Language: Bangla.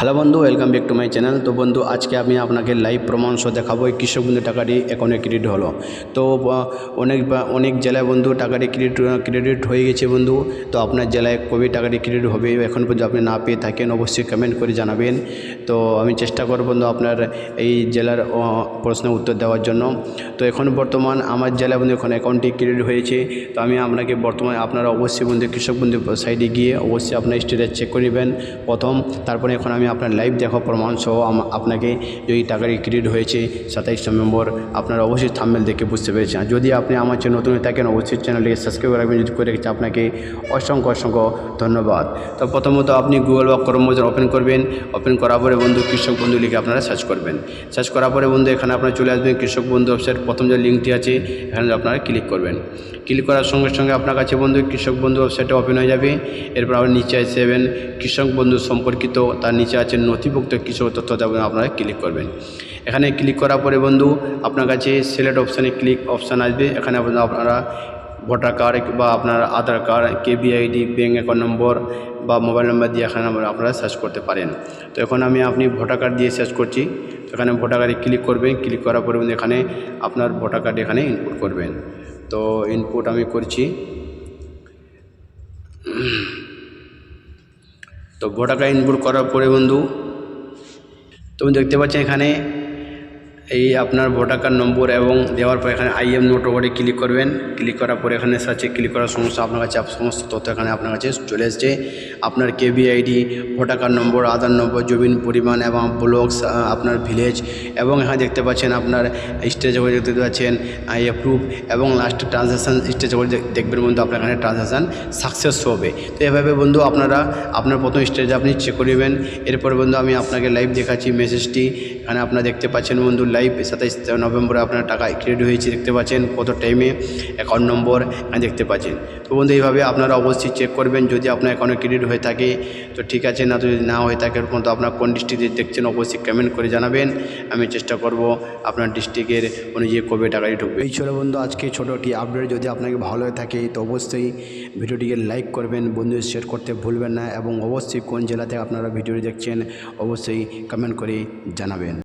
হ্যালো বন্ধু welcome back to my channel তো বন্ধু, আজকে আমি আপনাকে লাইভ প্রমাণ সহ দেখাবো। কৃষক বন্ধু, টাকাটি অ্যাকাউন্টে ক্রেডিট হলো। তো অনেক অনেক জেলায় বন্ধু, টাকাটি ক্রেডিট ক্রেডিট হয়ে গেছে বন্ধু। তো আপনার জেলায় কবে টাকাটি ক্রেডিট হবে, এখন পর্যন্ত আপনি না পেয়ে থাকেন, অবশ্যই কমেন্ট করে জানাবেন। তো আমি চেষ্টা করব বন্ধু, আপনার এই জেলার প্রশ্নের উত্তর দেওয়ার জন্য। তো এখন বর্তমান আমার জেলায় বন্ধু, এখন অ্যাকাউন্টটি ক্রেডিট হয়েছে। তো আমি আপনাকে বর্তমানে, আপনারা অবশ্যই বন্ধু, কৃষক বন্ধু সাইডে গিয়ে অবশ্যই আপনার স্টেটাস চেক করে নেবেন। প্রথম, তারপরে এখন আমি আপনার লাইভ দেখো, প্রমাণ সহ আপনাকে এই টাকাটি ক্রেডিট হয়েছে সাতাইশ নভেম্বর, আপনারা অবশ্যই থাম্বেল দেখে বুঝতে পেরেছেন। যদি আপনি আমার চ্যানেল নতুন থাকেন, অবশ্যই চ্যানেলটিকে সাবস্ক্রাইব রাখবেন। যদি করে রেখেছে আপনাকে অসংখ্য অসংখ্য ধন্যবাদ। তো প্রথমত আপনি গুগল বা ক্রোম ব্রাউজার ওপেন করবেন। ওপেন করার পরে বন্ধু কৃষক বন্ধু লিখে আপনারা সার্চ করবেন। সার্চ করার পরে বন্ধু এখানে আপনারা চলে আসবেন কৃষক বন্ধু ওয়েবসাইট প্রথম যে লিঙ্কটি আছে, এখানে আপনারা ক্লিক করবেন। ক্লিক করার সঙ্গে সঙ্গে আপনার কাছে বন্ধু কৃষক বন্ধু ওয়েবসাইটটা ওপেন হয়ে যাবে। এরপর আবার নিচে আসবেন কৃষক বন্ধু সম্পর্কিত। তার নিচে আছে নথিভুক্ত কৃষক তথ্য দেবেন আপনারা ক্লিক করবেন। এখানে ক্লিক করার পরে বন্ধু, আপনার কাছে সিলেক্ট অপশানে ক্লিক অপশান আসবে। এখানে আপনারা- ভোটার কার্ড বা আপনার Aadhaar card KB ID bank account number বা মোবাইল নাম্বার দিয়ে এখানে আপনারা সার্চ করতে পারেন। তো এখন আমি আপনি ভোটার কার্ড দিয়ে সার্চ করছি। তো এখানে ভোটার কার্ডে ক্লিক করবেন। ক্লিক করার পরে বন্ধু এখানে আপনার ভোটার কার্ড এখানে ইনপুট করবেন। তো ইনপুট আমি করছি। তো ভোটার কার্ড ইনপুট করার পরে বন্ধু তুমি দেখতে পাচ্ছ এখানে এই আপনার ভোটার কার্ড নম্বর এবং দেওয়ার পর এখানে আইএম নোট ওভারে ক্লিক করবেন। ক্লিক করার পর এখানে সার্চে ক্লিক করার সমস্ত আপনার কাছে সমস্ত তথ্য এখানে আপনার কাছে চলে এসছে আপনার KB ID voter card number Aadhaar number জমিন পরিমাণ এবং ব্লকস আপনার ভিলেজ এবং এখানে দেখতে পাচ্ছেন আপনার স্টেজ ওভারে দেখতে পাচ্ছেন আই অ্যাপ্রুভ এবং লাস্ট ট্রানজ্যাকশান স্টেজ ওভারে দেখবেন বন্ধু আপনার এখানে ট্রানজ্যাকশান সাকসেস হবে। তো এভাবে বন্ধু আপনারা আপনার প্রথম স্টেজে আপনি চেক করবেন। এরপর বন্ধু আমি আপনাকে লাইভ দেখাচ্ছি মেসেজটি এখানে আপনারা দেখতে পাচ্ছেন বন্ধু লাইভ সাতাইশ নভেম্বরে আপনার টাকা ক্রেডিট হয়েছে, দেখতে পাচ্ছেন কত টাইমে অ্যাকাউন্ট নম্বর দেখতে পাচ্ছেন। তো বন্ধু, এইভাবে আপনারা অবশ্যই চেক করবেন, যদি আপনার অ্যাকাউন্টে ক্রেডিট হয়ে থাকে, তো ঠিক আছে, না, যদি না হয়ে থাকে, এরকম তো আপনার কোন ডিস্ট্রিক্টে দেখছেন, অবশ্যই কমেন্ট করে জানাবেন। আমি চেষ্টা করব আপনার ডিস্ট্রিক্টের অনুযায়ী কবে টাকাটি ঢুকবে। এই ছোটো বন্ধু আজকে ছোটোটি আপডেট যদি আপনাকে ভালো হয়ে থাকে, তো অবশ্যই ভিডিওটিকে লাইক করবেন, বন্ধুদের শেয়ার করতে ভুলবেন না, এবং অবশ্যই কোন জেলা থেকে আপনারা ভিডিওটি দেখছেন, অবশ্যই কমেন্ট করে জানাবেন।